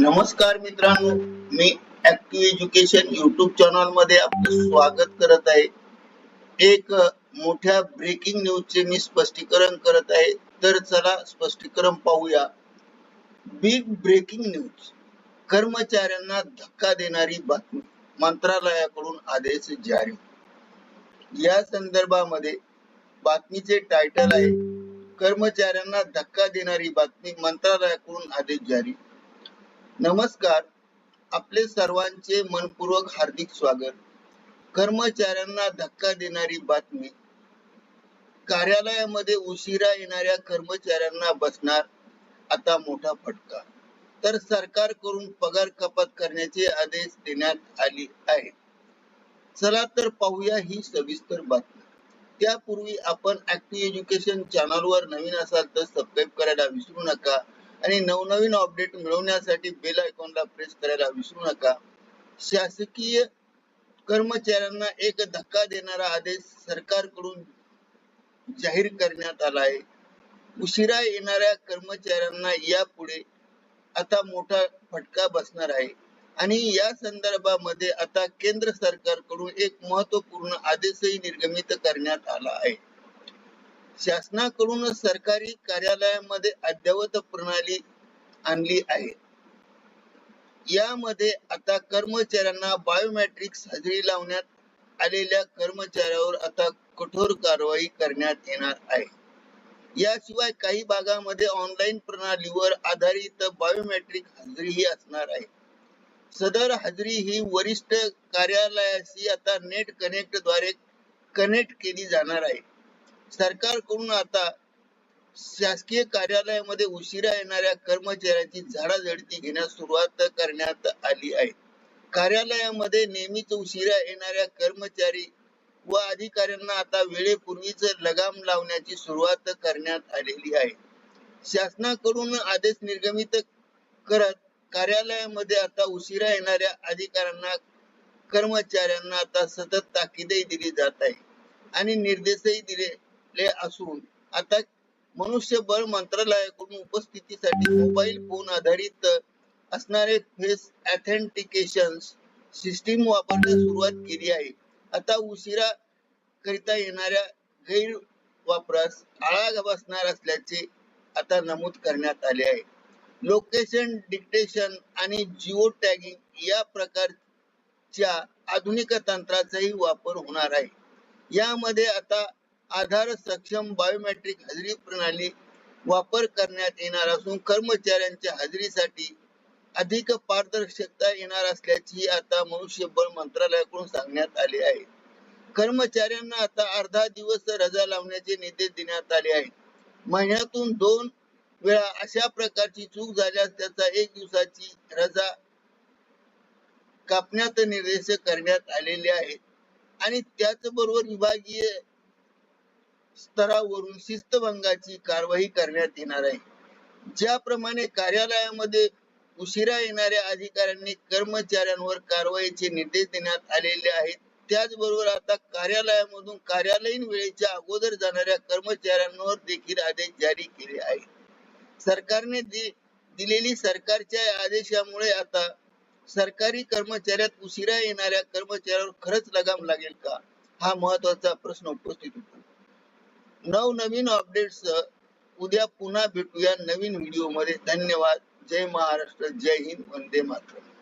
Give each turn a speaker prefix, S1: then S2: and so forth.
S1: नमस्कार मित्रांनो मी ऍक्टिव्ह एज्युकेशन युट्यूब चॅनलमध्ये आपलं स्वागत करत आहे. एक मोठ्या ब्रेकिंग न्यूजचे मी स्पष्टीकरण करत आहे. तर चला स्पष्टीकरण पाहूया. बिग ब्रेकिंग न्यूज कर्मचाऱ्यांना धक्का देणारी बातमी. मंत्रालयाकडून आदेश जारी. या संदर्भामध्ये बातमीचे टायटल आहे कर्मचाऱ्यांना धक्का देणारी बातमी. मंत्रालयाकडून आदेश जारी. नमस्कार. आपले सर्वांचे मनपूर्वक हार्दिक स्वागत. कर्मचाऱ्यांना धक्का देणारी बातमी. कार्यालयामध्ये उशिरा येणाऱ्या कर्मचाऱ्यांना बसणार आता मोठा फटका. तर सरकारकडून पगार कपात करण्याचे आदेश देण्यात आले आहेत. चला तर पाहूया ही सविस्तर बातमी. त्यापूर्वी आपण ऍक्टिव्ह एज्युकेशन चॅनलवर नवीन असाल तर सबस्क्राईब करायला विसरू नका. आणि नवनवीन अपडेट मिळवण्यासाठी बेल आयकॉनला प्रेस करायला विसरू नका. शासकीय कर्मचाऱ्यांना एक धक्का देणारा आदेश सरकारकडून जाहीर करण्यात आला आहे. उशिरा येणाऱ्या कर्मचाऱ्यांना यापुढे आता मोठा फटका बसणार आहे. आणि या संदर्भामध्ये आता केंद्र सरकारकडून एक महत्त्वपूर्ण आदेशही निर्गमित करण्यात आला आहे. शासनाकडून सरकारी कार्यालयामध्ये अद्ययावत प्रणाली आणली आहे. यामध्ये आता कर्मचाऱ्यांना बायोमॅट्रिक्स हजेरी लावण्यात आलेल्या कर्मचाऱ्यावर आता कठोर कारवाई करण्यात येणार आहे. याशिवाय काही भागामध्ये ऑनलाईन प्रणालीवर आधारित बायोमॅट्रिक हजेरीही असणार आहे. सदर हजेरी ही वरिष्ठ कार्यालयाशी आता नेट कनेक्टद्वारे कनेक्ट केली जाणार आहे. सरकारकडून आता शासकीय कार्यालयामध्ये उशिरा येणाऱ्या कर्मचाऱ्यांची झाडाझडती घेण्यास सुरुवात करण्यात आली आहे. कार्यालयामध्ये नेहमीच उशिरा येणाऱ्या कर्मचारी व अधिकाऱ्यांना आता वेळेपूर्वीच लगाम लावण्याची सुरुवात करण्यात आलेली आहे. शासनाकडून आदेश निर्गमित करत कार्यालयामध्ये आता उशिरा येणाऱ्या अधिकाऱ्यांना कर्मचाऱ्यांना आता सतत ताकीदही दिली जात आहे आणि निर्देशही दिले दिलेले असून आता मनुष्यबळ मंत्रालयाकडून उपस्थितीसाठी मोबाईल फोन आधारित असणारे फेस ऑथेंटिकेशन सिस्टीम वापरण्यास सुरुवात केली आहे. आता उशिरा करिता येणाऱ्या गैर वापरास आळा बसणार असल्याचे आता नमूद करण्यात आले आहे. लोकेशन डिक्टेशन आणि जिओ टॅगिंग या प्रकारच्या आधुनिक तंत्राचाही वापर होणार आहे. यामध्ये आता आधार सक्षम बायोमेट्रिक हजेरी प्रणाली वापर करण्यात येणार असून कर्मचाऱ्यांच्या हजेरीसाठी अधिक पारदर्शकता येणार असल्याची आता मनुष्यबळ मंत्रालयाकडून सांगण्यात आले आहे. कर्मचाऱ्यांना आता अर्धा दिवस रजा लावण्याचे निर्देश देण्यात आले आहेत. महिन्यातून दोन वेळा अशा प्रकारची चूक झाल्यास त्याचा एक दिवसाची रजा कापण्यात निर्देश करण्यात आलेले आहेत. आणि त्याचबरोबर विभागीय स्तरावरून शिस्तभंगाची कारवाई करण्यात येणार आहे. ज्याप्रमाणे कार्यालयामध्ये उशिरा येणाऱ्या अधिकाऱ्यांनी कर्मचाऱ्यांवर कारवाईचे निर्देश देण्यात आलेले आहेत. त्याचबरोबर आता कार्यालयामधून कार्यालयीन वेळेच्या अगोदर जाणाऱ्या कर्मचाऱ्यांवर देखील आदेश जारी केले आहेत. सरकारने दि- दिलेली सरकारच्या आदेशामुळे आता सरकारी कर्मचाऱ्यात उशिरा येणाऱ्या कर्मचाऱ्यावर खरंच लगाम लागेल का? हा महत्त्वाचा प्रश्न उपस्थित होतो. नवनवीन अपडेट्स उद्या पुन्हा भेटूया नवीन व्हिडिओमध्ये. धन्यवाद. जय महाराष्ट्र. जय हिंद. वंदे मातरम.